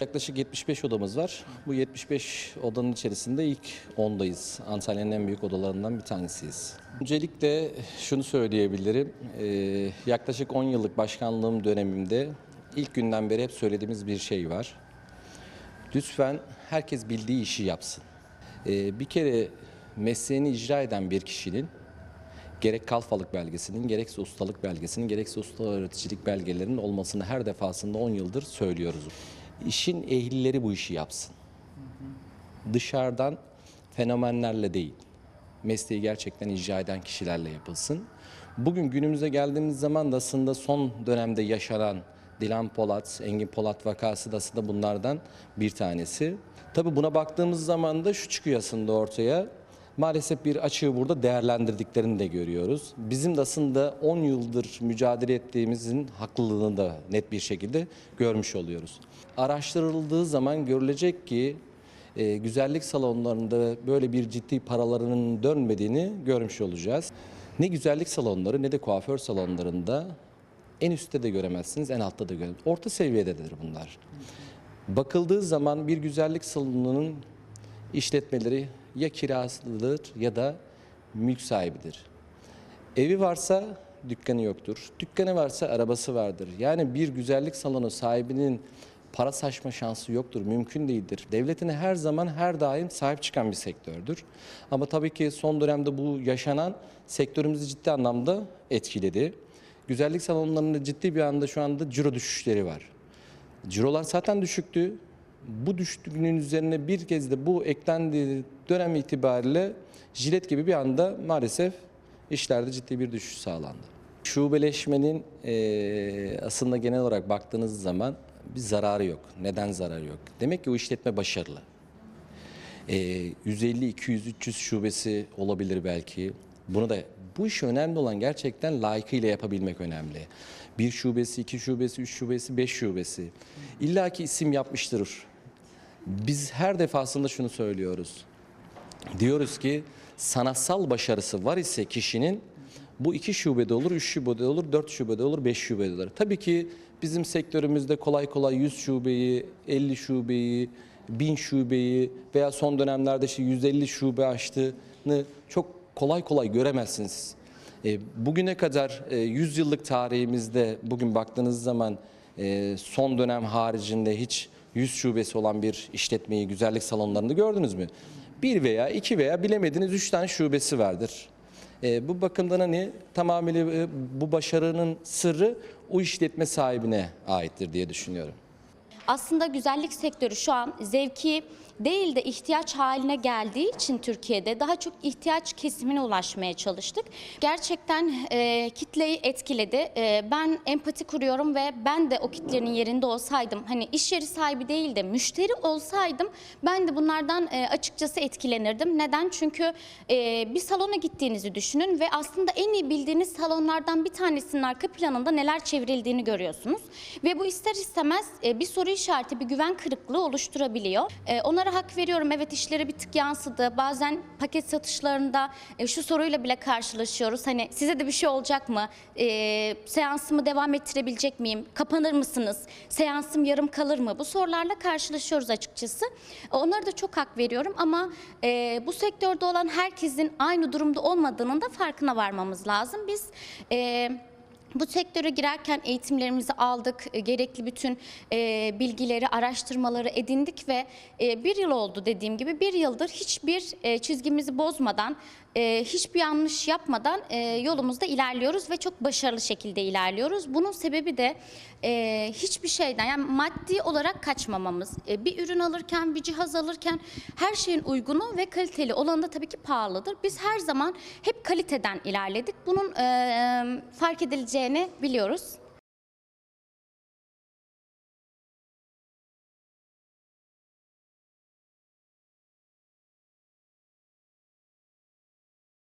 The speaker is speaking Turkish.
Yaklaşık 75 odamız var. Bu 75 odanın içerisinde ilk 10'dayız. Antalya'nın en büyük odalarından bir tanesiyiz. Öncelikle şunu söyleyebilirim. Ee, yaklaşık 10 yıllık başkanlığım dönemimde ilk günden beri hep söylediğimiz bir şey var. Lütfen herkes bildiği işi yapsın. Ee, bir kere mesleğini icra eden bir kişinin gerek kalfalık belgesinin, gerekse ustalık belgesinin, gerekse usta öğreticilik belgelerinin olmasını her defasında 10 yıldır söylüyoruz. İşin ehlileri bu işi yapsın. Dışarıdan fenomenlerle değil, mesleği gerçekten icra eden kişilerle yapılsın. Bugün günümüze geldiğimiz zaman da aslında son dönemde yaşanan Dilan Polat, Engin Polat vakası da aslında bunlardan bir tanesi. Tabii buna baktığımız zaman da şu çıkıyor aslında ortaya. Maalesef bir açığı burada değerlendirdiklerini de görüyoruz. Bizim de aslında 10 yıldır mücadele ettiğimizin haklılığını da net bir şekilde görmüş oluyoruz. Araştırıldığı zaman görülecek ki e, güzellik salonlarında böyle bir ciddi paralarının dönmediğini görmüş olacağız. Ne güzellik salonları ne de kuaför salonlarında en üstte de göremezsiniz, en altta da göremezsiniz. Orta seviyededir bunlar. Bakıldığı zaman bir güzellik salonunun işletmeleri ya kirasıdır ya da mülk sahibidir. Evi varsa dükkanı yoktur. Dükkanı varsa arabası vardır. Yani bir güzellik salonu sahibinin para saçma şansı yoktur, mümkün değildir. Devletine her zaman her daim sahip çıkan bir sektördür. Ama tabii ki son dönemde bu yaşanan sektörümüzü ciddi anlamda etkiledi. Güzellik salonlarında ciddi bir anda şu anda ciro düşüşleri var. Cirolar zaten düşüktü. Bu düştüğünün üzerine bir kez de bu eklendiği dönem itibariyle jilet gibi bir anda maalesef işlerde ciddi bir düşüş sağlandı. Şubeleşmenin eee, aslında genel olarak baktığınız zaman bir zararı yok. Neden zararı yok? Demek ki o işletme başarılı. Eee, 150, 200, 300 şubesi olabilir belki. Bunu da bu iş önemli olan gerçekten layıkıyla yapabilmek önemli. Bir şubesi, iki şubesi, üç şubesi, beş şubesi. İlla ki isim yapmıştır. Biz her defasında şunu söylüyoruz. Diyoruz ki sanatsal başarısı var ise kişinin bu iki şubede olur, üç şubede olur, dört şubede olur, beş şubede olur. Tabii ki bizim sektörümüzde kolay kolay 100 şubeyi, 50 şubeyi, 1000 şubeyi veya son dönemlerde işte 150 şube açtığını çok kolay kolay göremezsiniz. E, bugüne kadar e, 100 yıllık tarihimizde bugün baktığınız zaman e, son dönem haricinde hiç 100 şubesi olan bir işletmeyi güzellik salonlarında gördünüz mü? Bir veya iki veya bilemediniz üç tane şubesi vardır. E, bu bakımdan hani tamamıyla e, bu başarının sırrı o işletme sahibine aittir diye düşünüyorum. Aslında güzellik sektörü şu an zevki değil de ihtiyaç haline geldiği için Türkiye'de daha çok ihtiyaç kesimine ulaşmaya çalıştık. Gerçekten e, kitleyi etkiledi. E, ben empati kuruyorum ve ben de o kitlenin yerinde olsaydım, hani iş yeri sahibi değil de müşteri olsaydım ben de bunlardan e, açıkçası etkilenirdim. Neden? Çünkü e, bir salona gittiğinizi düşünün ve aslında en iyi bildiğiniz salonlardan bir tanesinin arka planında neler çevrildiğini görüyorsunuz. Ve bu ister istemez e, bir soru işareti, bir güven kırıklığı oluşturabiliyor. E, onlara hak veriyorum. Evet işleri bir tık yansıdı. Bazen paket satışlarında e, şu soruyla bile karşılaşıyoruz. Hani size de bir şey olacak mı? E, seansımı devam ettirebilecek miyim? Kapanır mısınız? Seansım yarım kalır mı? Bu sorularla karşılaşıyoruz açıkçası. E, onlara da çok hak veriyorum ama e, bu sektörde olan herkesin aynı durumda olmadığının da farkına varmamız lazım. Biz e, bu sektöre girerken eğitimlerimizi aldık, e, gerekli bütün e, bilgileri, araştırmaları edindik ve e, bir yıl oldu dediğim gibi. Bir yıldır hiçbir çizgimizi bozmadan, e, hiçbir yanlış yapmadan e, yolumuzda ilerliyoruz ve çok başarılı şekilde ilerliyoruz. Bunun sebebi de e, hiçbir şeyden yani maddi olarak kaçmamamız. E, bir ürün alırken, bir cihaz alırken her şeyin uygunu ve kaliteli olanı da tabii ki pahalıdır. Biz her zaman hep kaliteden ilerledik. Bunun e, fark edileceğini biliyoruz.